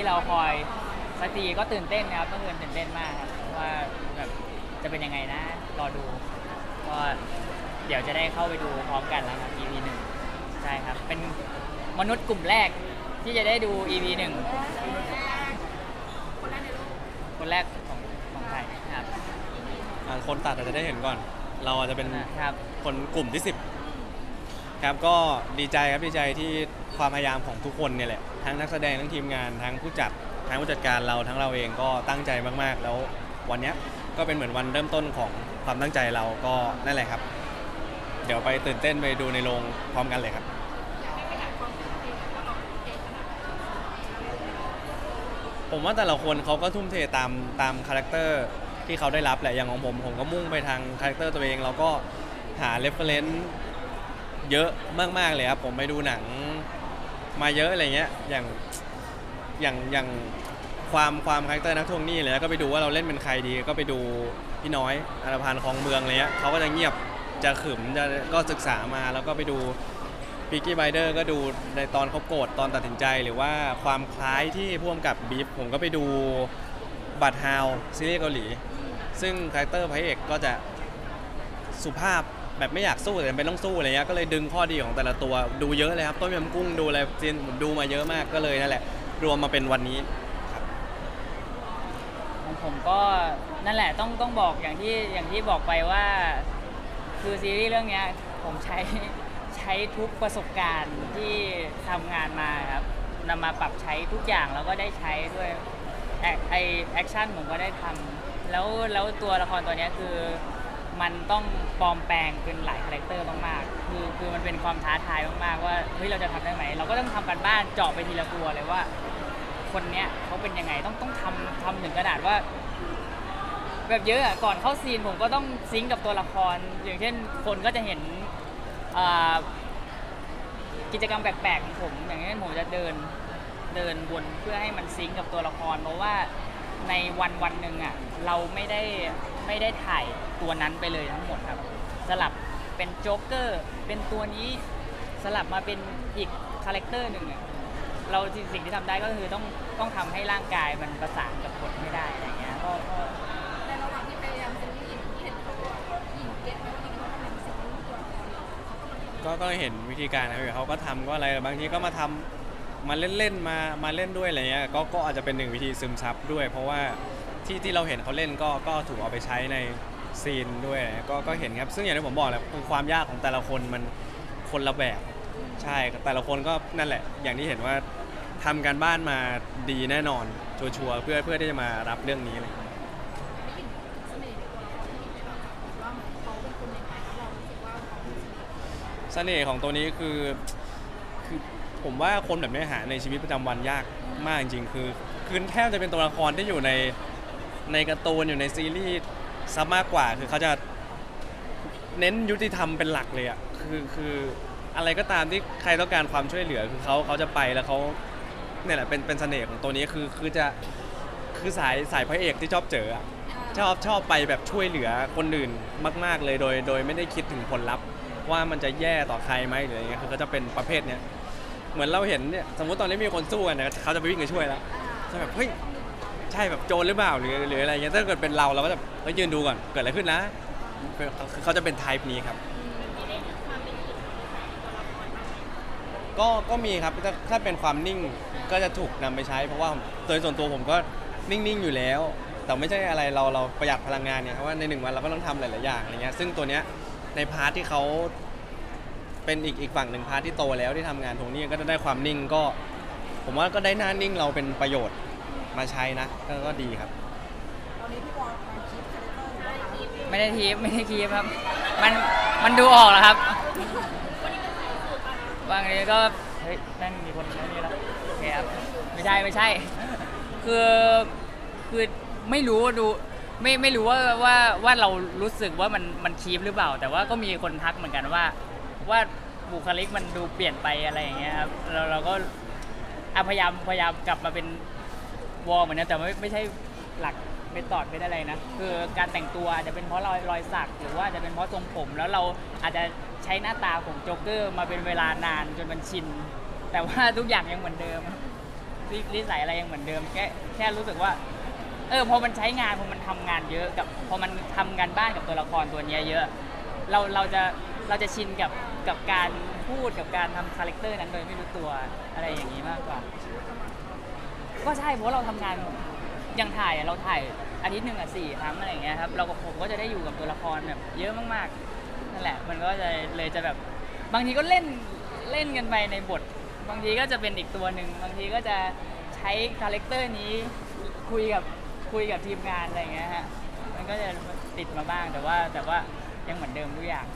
ที่เราคอยสักทีก็ตื่นเต้นนะครับเมื่อคืนตื่นเต้นมากครับว่าแบบจะเป็นยังไงนะรอดูก็เดี๋ยวจะได้เข้าไปดูพร้อมกันแล้วครับ EP หนึ่งใช่ครับ เป็นมนุษย์กลุ่มแรกที่จะได้ดู EP หนึ่งคนแรกของของไทยครับ อ่าคนตัดอาจจะได้เห็นก่อน เราอาจจะเป็นครับ คนกลุ่มที่ 10 ครับก็ดีใจครับดีใจที่ความพยายามของทุกคนเนี่ยแหละทั้งนักแสดงทั้งทีมงานทั้งผู้จัดทั้งผู้จัดการเราทั้งเราเองก็ตั้งใจมากๆ แล้ววันเนี้ยก็เป็นเหมือนวันเริ่มต้นของความตั้งใจเราก็นั่นแหละครับ เดี๋ยวไปตื่นเต้นไปดูในโรงพร้อมกันเลยครับ ผมว่าแต่ละคนเขาก็ทุ่มเทตามตามคาแรคเตอร์ที่เขาได้รับแหละอย่างของผมผมก็มุ่งไปทางคาแรคเตอร์ตัวเองแล้วก็หาเรฟเฟรนซ์ เยอะมากๆเลยครับผมไปดูหนังมาเยอะอะไรเงี้ยอย่างอย่างอย่างความความคาแรคเตอร์นักทวงหนี้เลยแล้วก็ไปดูว่าเราเล่นเป็นใครดีก็ไปดูพี่น้อยอรพันธ์ของเมืองอะไรเงี้ยเขาก็จะเงียบจะขึมจะก็ศึกษามาแล้วก็ไปดูพิกกี้ไบเดอร์ก็ดูในตอนเขาโกรธตอนตัดสินใจหรือว่าความคล้ายที่พ่วงกับบีฟผมก็ไปดูบัตฮาวซีรีส์เกาหลี ซึ่งคาแรคเตอร์พระเอกก็จะสุภาพ แบบไม่อยากสู้แต่เป็นต้องสู้อะไรเงี้ยก็เลยดึงข้อดีของแต่ละตัวดูเยอะเลยครับต้มยำกุ้งดูอะไรจีนผมดูมาเยอะมากก็เลยนั่นแหละ รวมมาเป็นวันนี้ครับของผมก็นั่นแหละต้องต้องบอกอย่างที่อย่างที่บอกไปว่า คือซีรีส์เรื่องเนี้ยผมใช้ใช้ทุกประสบการณ์ที่ทำงานมาครับนำมาปรับใช้ทุกอย่างแล้วก็ได้ใช้ด้วยแอคไอแอคชั่นผมก็ได้ทำแล้วแล้วตัวละครตัวเนี้ยคือ มันต้องปลอมแปลงเป็นหลายคาแรคเตอร์มากๆคือคือมันเป็นความท้าทายมากๆว่าเฮ้ยเราจะทำได้ไหมเราก็ต้องทำกันบ้านเจาะไปทีละตัวเลยว่า คนเนี้ยเขาเป็นยังไงต้องต้องทำทำถึงกระดาษว่า แบบเยอะอะก่อนเข้าซีนผมก็ต้องซิงก์กับตัวละคร อย่างเช่นคนก็จะเห็นอ่ากิจกรรมแปลกๆของผม อย่างเช่นผมจะเดินเดินวนเพื่อให้มันซิงก์กับตัวละคร เพราะว่าในวันวันหนึ่งอะเราไม่ได้ไม่ได้ถ่าย ตัวนั้นไปเลยทั้งหมดครับ สลับเป็นโจ๊กเกอร์เป็นตัวนี้สลับมาเป็นอีกคาแรคเตอร์หนึ่งอะเราสิ่งที่ทำได้ก็คือต้องต้องทำให้ร่างกายมันประสานกับบทไม่ได้อะไรเงี้ยก็ก็ในระหว่างที่พยายามซื้อหญิงที่เห็นเขาหญิงเก็ตไหมว่าหญิงเขากำลังซื้อตัวละครเราเขากำลังก็ก็เห็นวิธีการนะครับเขาก็ทำก็อะไรบางทีก็มาทำมาเล่นๆมามาเล่นด้วยอะไรเงี้ยก็ก็อาจจะเป็นหนึ่งวิธีซึมซับด้วย เพราะว่าที่ที่เราเห็นเขาเล่นก็ก็ถูกเอาไปใช้ใน ซีนด้วยก็ก็เห็นครับ ซึ่งอย่างที่ผมบอกแหละคือความยากของแต่ละคนมันคนละแบบ ใช่แต่ละคนก็นั่นแหละ อย่างที่เห็นว่าทำการบ้านมาดีแน่นอนชัวร์ๆเพื่อเพื่อที่จะมารับเรื่องนี้เลย ได้ยินเสน่ห์ในตัวละครที่หญิงได้บ้างคะว่าเขาเป็นคนยังไงแล้วเรารู้สึกว่าเขาเป็นเสน่ห์เสน่ห์ของตัวนี้คือคือผมว่าคนแบบนี้หาในชีวิตประจำวันยากมากจริงๆคือคือแทบจะเป็นตัวละครที่อยู่ในในการ์ตูนอยู่ในซีรีส์ ซะมากกว่าคือเขาจะเน้นยุติธรรมเป็นหลักเลยอะคือคืออะไรก็ตามที่ใครต้องการความช่วยเหลือคือเขาเขาจะไปแล้วเขาเนี่ยแหละเป็นเป็นเสน่ห์ของตัวนี้คือคือจะคือสายสายพระเอกที่ชอบเจออะชอบชอบไปแบบช่วยเหลือคนอื่นมาก ๆ เลยโดย โดยไม่ได้คิดถึงผลลัพธ์ ว่ามันจะแย่ต่อใครไหมหรืออะไรเงี้ยคือเขาจะเป็นประเภทเนี้ยเหมือนเราเห็นเนี่ยสมมติตอนนี้มีคนสู้กันเนี่ยเขาจะไปวิ่งไปช่วยแล้วจะแบบเฮ้ยใช่แบบโจรหรือเปล่าหรือหรืออะไรเงี้ยถ้าเกิดเป็นเราเราก็จะ เฮ้ยยืนดูก่อนเกิดอะไรขึ้นนะคือเขาจะเป็นไทป์นี้ครับ ก็ก็มีครับถ้าถ้าเป็นความนิ่งก็จะถูกนำไปใช้ เพราะว่าโดยส่วนตัวผมก็นิ่งๆอยู่แล้ว แต่ไม่ใช่อะไรเราเราประหยัดพลังงานเนี่ยเพราะว่าในหนึ่งวันเราก็ต้องทำหลายๆอย่างอะไรเงี้ยซึ่งตัวเนี้ยในพาร์ทที่เขาเป็นอีกอีกฝั่งหนึ่งพาร์ทที่โตแล้วที่ทำงานตรงนี้ก็จะได้ความนิ่งก็ ผมว่าก็ได้หน้านิ่งเราเป็นประโยชน์มาใช้นะก็ก็ดีครับ ไม่ได้ทีฟไม่ได้ทีฟครับ มันมันดูออกแล้วครับ บางทีก็เฮ้ยนั่นมีคนนั่นนี่แล้วโอเคครับไม่ใช่ไม่ใช่ คือคือไม่รู้ดูไม่ไม่รู้ว่าว่าว่าเรารู้สึกว่ามันมันคีฟหรือเปล่า แต่ว่าก็มีคนทักเหมือนกันว่า ว่าบุคลิกมันดูเปลี่ยนไปอะไรอย่างเงี้ยครับเราเราก็พยายามพยายามกลับมาเป็นวอลเหมือนกันแต่ไม่ไม่ใช่หลัก ไม่ตอดไม่ได้อะไรนะ คือการแต่งตัวอาจจะเป็นเพราะรอยรอยสัก หรือว่าอาจจะเป็นเพราะทรงผม แล้วเราอาจจะใช้หน้าตาของโจ๊กเกอร์มาเป็นเวลานานจนมันชิน แต่ว่าทุกอย่างยังเหมือนเดิมพนิสัยอะไรยังเหมือนเดิมแค่แค่รู้สึกว่า เออพอมันใช้งานพอมันทำงานเยอะกับพอมันทำงานบ้านกับตัวละครตัวนี้เยอะ เราเราจะเราจะชินกับกับการพูดกับการทำคาแรคเตอร์นั้นโดยไม่รู้ตัวอะไรอย่างนี้มากกว่า ก็ใช่เพราะเราทำงาน อย่างถ่ายอะเราถ่ายอาทิตย์หนึ่งอะสี่ครั้งอะไรอย่างเงี้ยครับเราก็ผมก็จะได้อยู่กับตัวละครแบบเยอะมากๆนั่นแหละ มันก็จะเลยจะแบบบางทีก็เล่นเล่นกันไปในบท บางทีก็จะเป็นอีกตัวหนึ่งบางทีก็จะใช้คาแรคเตอร์นี้คุยกับคุยกับทีมงานอะไรอย่างเงี้ยฮะมันก็จะติดมาบ้างแต่ว่าแต่ว่ายังเหมือนเดิมทุกอย่าง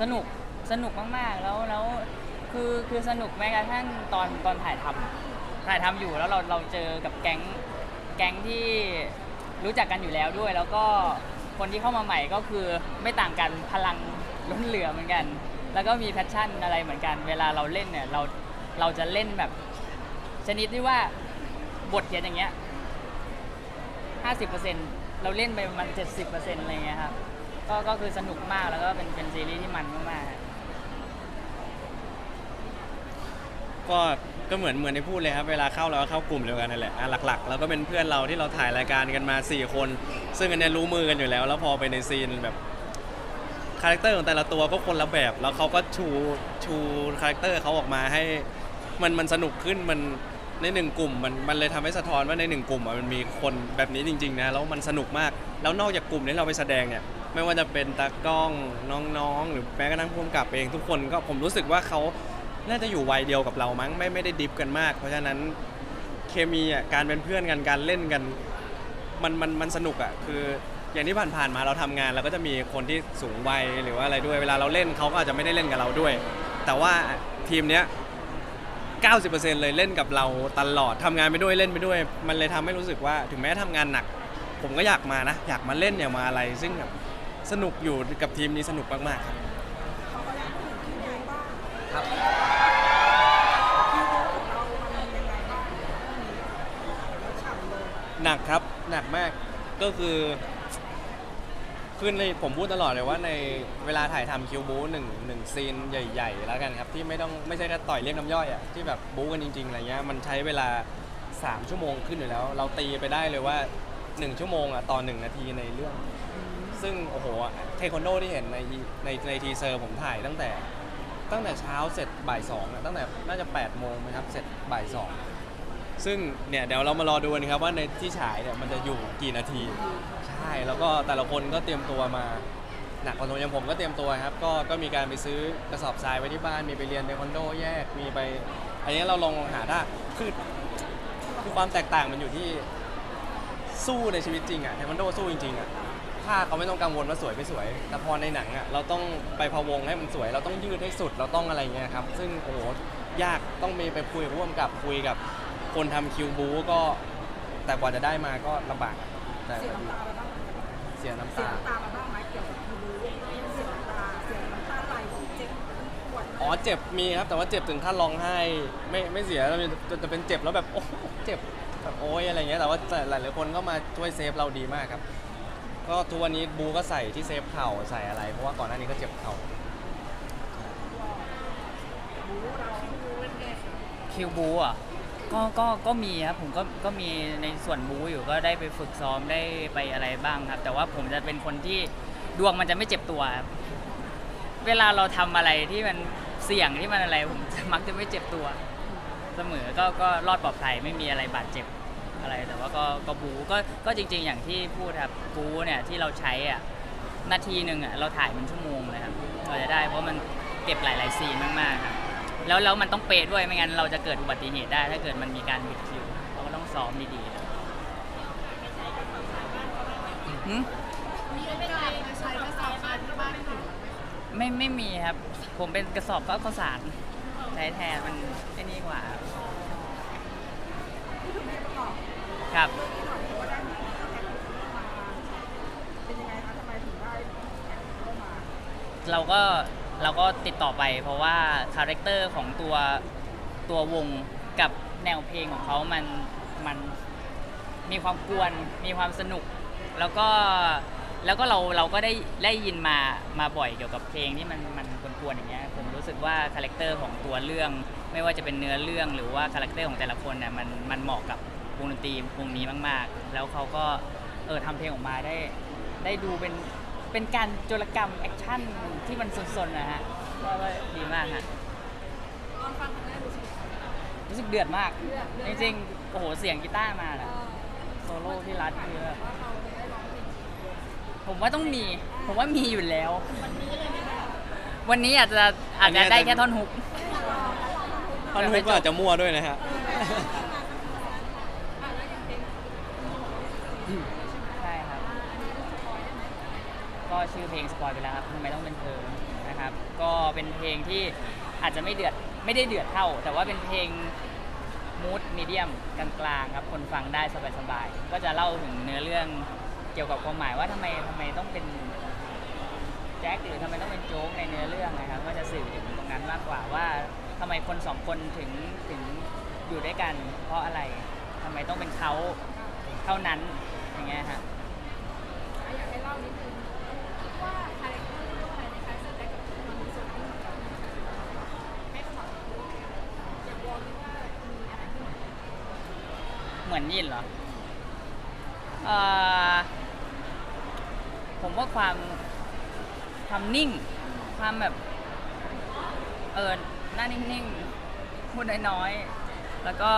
สนุกสนุกมากๆแล้วแล้ว คือคือสนุกแม้กระทั่งตอนตอนถ่ายทำถ่ายทำอยู่แล้วเราเราเจอกับแก๊งแก๊งที่รู้จักกันอยู่แล้วด้วย แล้วก็คนที่เข้ามาใหม่ก็คือไม่ต่างกันพลังล้นเหลือเหมือนกัน แล้วก็มีแพชชั่นอะไรเหมือนกัน เวลาเราเล่นเนี่ยเราเราจะเล่นแบบชนิดที่ว่าบทเขียนอย่างเงี้ย50%เราเล่นไปประมาณ70%อะไรเงี้ยครับก็ก็คือสนุกมากแล้วก็เป็นเป็นซีรีส์ที่มันมากๆ ก็ก็เหมือนเหมือนที่พูดเลยครับเวลาเข้าเราก็เข้ากลุ่มเดียวกันนั่นแหละอะหลักๆแล้วก็เป็นเพื่อนเราที่เราถ่ายรายการกันมา 4 คน ซึ่งอันเนี้ยรู้มือกันอยู่แล้ว แล้วพอไปในซีนแบบคาแรคเตอร์ของแต่ละตัวก็คนละแบบ แล้วเขาก็ชูชูคาแรคเตอร์เขาออกมาให้มันมันสนุกขึ้นมันในหนึ่งกลุ่มมันมันเลยทำให้สะท้อนว่าในหนึ่งกลุ่มอะมันมีคนแบบนี้จริงๆนะแล้วมันสนุกมาก แล้วนอกจากกลุ่มที่เราไปแสดงเนี่ยไม่ว่าจะเป็นตากล้องน้องๆ หรือแม้กระทั่งผู้กำกับเองทุกคนก็ผมรู้สึกว่าเขา น่าจะอยู่วัยเดียวกับเรามั้งไม่ไม่ได้ดิฟกันมาก เพราะฉะนั้นเคมีอะการเป็นเพื่อนกันการเล่นกัน มันมันมันสนุกอะคืออย่างที่ผ่านๆมาเราทำงานเราก็จะมีคนที่สูงวัยหรือว่าอะไรด้วย เวลาเราเล่นเขาก็อาจจะไม่ได้เล่นกับเราด้วย แต่ว่าทีมเนี้ย90%เลยเล่นกับเราตลอดทำงานไปด้วยเล่นไปด้วย มันเลยทำให้รู้สึกว่าถึงแม้ทำงานหนัก ผมก็อยากมานะ อยากมาเล่นอยากมาอะไร ซึ่งแบบสนุกอยู่กับทีมนี้สนุกมากๆครับ หนักครับหนักมากก็คือคือในผมพูดตลอดเลยว่าในเวลาถ่ายทำคิวบูหนึ่งหนึ่งซีนใหญ่ๆ แล้วกันครับ ที่ไม่ต้องไม่ใช่แค่ต่อยเรียกน้ำย่อยอะที่แบบบู๊กันจริงๆอะไรเงี้ยมันใช้เวลา 3 ชั่วโมงขึ้นอยู่แล้ว เราตีไปได้เลยว่า 1 ชั่วโมงอะต่อ 1 นาทีในเรื่อง ซึ่งโอ้โหเทควันโดที่เห็นในในในทีเซอร์ผมถ่ายตั้งแต่ตั้งแต่เช้าเสร็จบ่ายสองอะตั้งแต่น่าจะ8โมงนะครับเสร็จบ่ายสอง ซึ่งเนี่ยเดี๋ยวเรามารอดูกันครับว่าในที่ฉายเนี่ยมันจะอยู่กี่นาที ใช่แล้วก็แต่ละคนก็เตรียมตัวมาหนักกว่าตัวอย่างผมก็เตรียมตัวครับก็ก็มีการไปซื้อกระสอบทรายไว้ที่บ้านมีไปเรียนเทควันโดแยกมีไป อันนี้เราลองหาได้คือคือความแตกต่างมันอยู่ที่สู้ในชีวิตจริงอะเทควันโดสู้จริงๆอะถ้าเขาไม่ต้องกังวลว่าสวยไม่สวย แต่พอในหนังอะเราต้องไปพะวงให้มันสวย เราต้องยืดให้สุดเราต้องอะไรเงี้ยครับซึ่งโอ้โหยากต้องมีไปคุยร่วมกับคุยกับ คนทำคิวบูก็ แต่กว่าจะได้มาก็ลำบากแต่เสียน้ำตาไปบ้างไหมเสียน้ำตาเสียน้ำตาไปบ้างไหมเกี่ยวกับคิวบูเสียน้ำตาเสียน้ำตาไหลเจ็บปวดอ๋อเจ็บมีครับแต่ว่าเจ็บถึงขั้นร้องไห้ไม่ไม่เสียแล้วจะจะเป็นเจ็บแล้วแบบโอ้เจ็บแบบโอ้ยอะไรเงี้ยแต่ว่าหลายหลายๆคนก็มาช่วยเซฟเราดีมากครับ ก็ทุกวันนี้บูก็ใส่ที่เซฟเข่าใส่อะไรเพราะว่าก่อนหน้านี้ก็เจ็บเข่าบูเราคิวบูเป็นไงคิวบูอะ ก็ก็ก็มีครับผมก็ก็มีในส่วนบูอยู่ก็ได้ไปฝึกซ้อมได้ไปอะไรบ้างครับ แต่ว่าผมจะเป็นคนที่ดวงมันจะไม่เจ็บตัวครับเวลาเราทำอะไรที่มันเสี่ยงที่มันอะไร ผมจะมักจะไม่เจ็บตัว เสมอก็ก็รอดปลอดภัยไม่มีอะไรบาดเจ็บอะไรแต่ว่าก็ก็บูก็ก็จริง ๆ อย่างที่พูดครับบูเนี่ยที่เราใช้อะนาทีหนึ่งอะเราถ่ายเป็นชั่วโมงเลยครับเราจะได้เพราะมันเก็บหลาย ๆ ซีนมากๆครับ แล้วแล้วมันต้องเป๊ะด้วยไม่งั้นเราจะเกิดอุบัติเหตุได้ ถ้าเกิดมันมีการบิดคิวเราก็ต้องซ้อมดีๆนะหืมมีไม่ได้ใช้กระสอบทรายที่บ้านถึงไม่ไม่มีครับ ผมเป็นกระสอบข้าวข้าวสารใช้แทนมันไอ้นี่กว่า ครับพูดถึงเพลงประกอบครับ เรื่องนี้หน่อยเพราะว่าได้มีแขกรับ เราก็เราก็ติดต่อไป เพราะว่าคาแรคเตอร์ของตัวตัววงกับแนวเพลงของเขามันมันมีความกวนมีความสนุก แล้วก็แล้วก็เราเราก็ได้ได้ยินมามาบ่อยเกี่ยวกับเพลงที่มันมันกวนๆอย่างเงี้ยผมรู้สึกว่าคาแรคเตอร์ของตัวเรื่อง ไม่ว่าจะเป็นเนื้อเรื่องหรือว่าคาแรคเตอร์ของแต่ละคนเนี่ยมันมันเหมาะกับวงดนตรีวงนี้มาก ๆ แล้วเขาก็เออทำเพลงออกมาได้ได้ดูเป็น เป็นการโจรกรรมแอคชั่นที่มันสนๆนะฮะว่าว่าดีมากฮะตอนฟังครั้งแรกรู้สึกยังไงรู้สึกเดือดมากเดือดเดือดจริงๆ โอ้โห เสียงกีตาร์มาเอน่ะอโซโล่ที่รัดคือแบบว่าเราได้ร้องเพลงผมว่าต้องมี ผมว่ามีอยู่แล้ว วันนี้เลยไหมคะวันนี้อาจจะอาจจะได้แค่ท่อนฮุก ท่อนฮุกก็อาจจะมั่วด้วยนะฮะ อะแล้วอย่างเพลงใช่ครับ ก็ชื่อเพลงสปอยไปแล้วครับทำไมต้องเป็นเธอนะครับก็เป็นเพลงที่อาจจะไม่เดือดไม่ได้เดือดเท่า แต่ว่าเป็นเพลงมูดมีเดียมกลางๆครับคนฟังได้สบายๆก็จะเล่าถึงเนื้อเรื่องเกี่ยวกับความหมายว่าทำไมทำไมต้องเป็นแจ็คหรือทำไมต้องเป็นโจ๊กในเนื้อเรื่องนะครับก็จะสื่อถึงตรงนั้นมากกว่าว่าทำไมคนสองคนถึงถึงอยู่ด้วยกัน เพราะอะไรทำไมต้องเป็นเขาเท่านั้นอย่างเงี้ยฮะอ่ เหมือนยินเหรอเอ่อผมว่าความความนิ่ง ความแบบ เออหน้านิ่งๆพูดน้อยๆ แล้วก็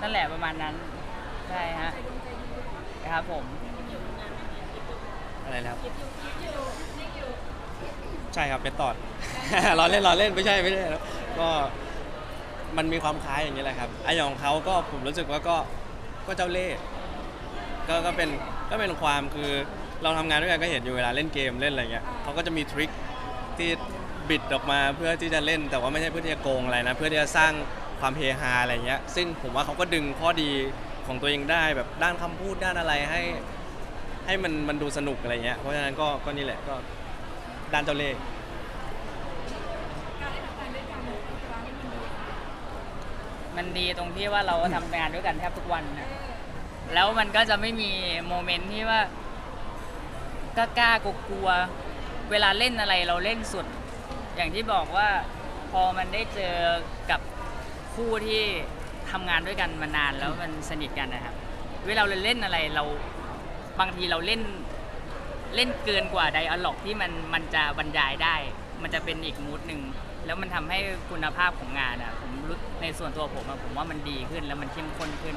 นั่นแหละประมาณนั้น ใช่ฮะครับผม อะไรนะครับ ใช่ครับเป็นตอด ล้อเล่นล้อเล่นไม่ใช่ไม่ใช่ครับก็ มันมีความคล้ายอย่างนี้แหละครับไออย่างของเขาก็ผมรู้สึกว่าก็ก็เจ้าเล่ห์ก็ก็เป็นก็เป็นความคือเราทำงานด้วยกันก็เห็นอยู่เวลาเล่นเกมเล่นอะไรเงี้ยเขาก็จะมีทริคที่บิดออกมาเพื่อที่จะเล่นแต่ว่าไม่ใช่เพื่อที่จะโกงอะไรนะ เพื่อที่จะสร้างความเฮฮาอะไรเงี้ย ซึ่งผมว่าเขาก็ดึงข้อดีของตัวเองได้แบบด้านคำพูดด้านอะไรให้ ให้มันมันดูสนุกอะไรเงี้ยเพราะฉะนั้นก็ก็นี่แหละก็ด้านเจ้าเล่ห์ การได้ทำงานด้วยกันเวลาที่มันดีค่ะ มันดีตรงที่ว่าเราก็ทำงานด้วยกันแทบทุกวันนะแล้วมันก็จะไม่มีโมเมนต์ที่ว่ากล้าๆกลัวๆเวลาเล่นอะไรเราเล่นสุด อย่างที่บอกว่าพอมันได้เจอกับคู่ที่ทำงานด้วยกันมานานแล้วมันสนิทกันนะครับ เวลาเราเล่นอะไรเราบางทีเราเล่นเล่นเกินกว่าไดอะล็อกที่มันมันจะบรรยายได้ มันจะเป็นอีกมูดหนึ่งแล้วมันทำให้คุณภาพของงานอะผมรู้ ในส่วนตัวผมอะผมว่ามันดีขึ้นแล้วมันเข้มข้นขึ้น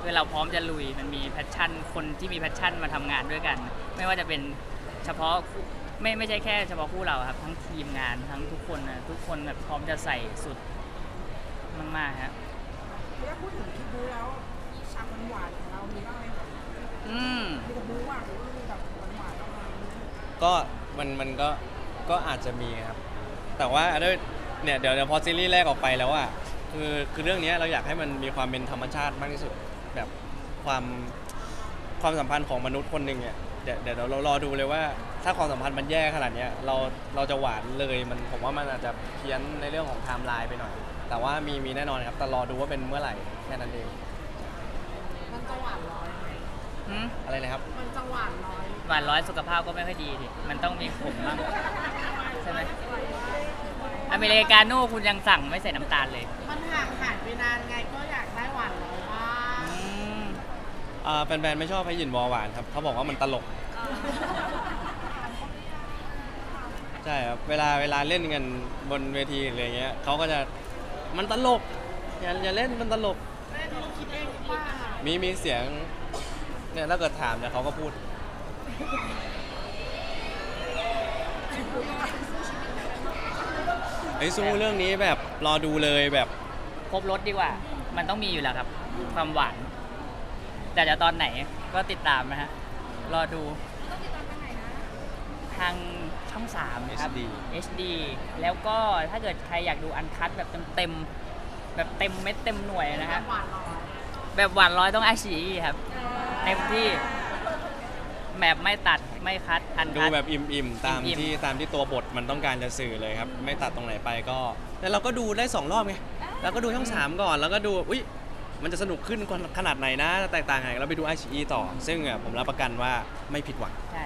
คือเราพร้อมจะลุยมันมีแพชชั่น คนที่มีแพชชั่นมาทำงานด้วยกัน ไม่ว่าจะเป็นเฉพาะคู่ไม่ไม่ใช่แค่เฉพาะคู่เราครับ ทั้งทีมงานทั้งทุกคนนะทุกคนแบบพร้อมจะใส่สุดมากๆฮะถ้าพูดถึงคลิปบูแล้วมีฉากหวานๆของเรามีบ้างไหมอืม มีแต่บูหวานหรือว่ามีแบบหวานๆบ้างไหมก็มันมันก็ก็อาจจะมีครับ แต่ว่าด้วยเนี่ยเดี๋ยวเดี๋ยวพอซีรีส์แรกออกไปแล้วอะ คือคือเรื่องเนี้ยเราอยากให้มันมีความเป็นธรรมชาติมากที่สุดแบบความความสัมพันธ์ของมนุษย์คนหนึ่งเนี่ยเดี๋ยวเดี๋ยวเรารอดูเลยว่า ถ้าความสัมพันธ์มันแย่ขนาดเนี้ยเราเราจะหวานเลยมันผมว่ามันอาจจะเพี้ยนในเรื่องของไทม์ไลน์ไปหน่อย แต่ว่ามีมีแน่นอนครับแต่รอดูว่าเป็นเมื่อไหร่แค่นั้นเองมันจะหวานร้อยไหมหืมอะไรนะครับ มันจะหวานร้อยหวานร้อยสุขภาพก็ไม่ค่อยดีดิมันต้องมีขมบ้างใช่ไหม อเมริกาโน่คุณยังสั่งไม่ใส่น้ำตาลเลยมันห่างหายไปนานไงก็อยากได้หวานร้อยบ้างอืมอ่าแฟนๆไม่ชอบให้หยินวอหวานครับเขาบอกว่ามันตลก ใช่ครับเวลาเวลาเล่นกันบนเวทีอะไรเงี้ยเขาก็จะมันตลกอย่าอย่าเล่นมันตลก แม่ต้องคิดเองหรือเปล่ามีมีเสียงเนี่ยถ้าเกิดถามเนี่ยเขาก็พูด ไอ้ยสู้เรื่องนี้แบบรอดูเลยแบบ ครบรสดีกว่า มันต้องมีอยู่แล้วครับ ความหวานแต่จะตอนไหนก็ติดตามนะฮะ รอดูต้องติดตามทางไหนนะทางช่อง 3 ครับ HD HD แล้วก็ถ้าเกิดใครอยากดูอันคัดแบบเต็มๆแบบเต็มเม็ดเต็มหน่วยนะฮะหวานร้อยแบบหวานร้อยต้องอาชีครับ เต็มที่แบบไม่ตัด ไม่คัดอันดูคัด แบบอิ่มๆ ตามอิ่มๆ ที่ตามที่ตัวบทมันต้องการจะสื่อเลยครับ ไม่ตัดตรงไหนไปก็ แต่เราก็ดูได้สองรอบไงเราก็ดูช่องสามก่อน แล้วก็ดูอุ้ยมันจะสนุกขึ้นขนาดไหนนะแตกต่างไงเราไปดูไอชีต่อ ซึ่งอะผมรับประกันว่าไม่ผิดหวัง ใช่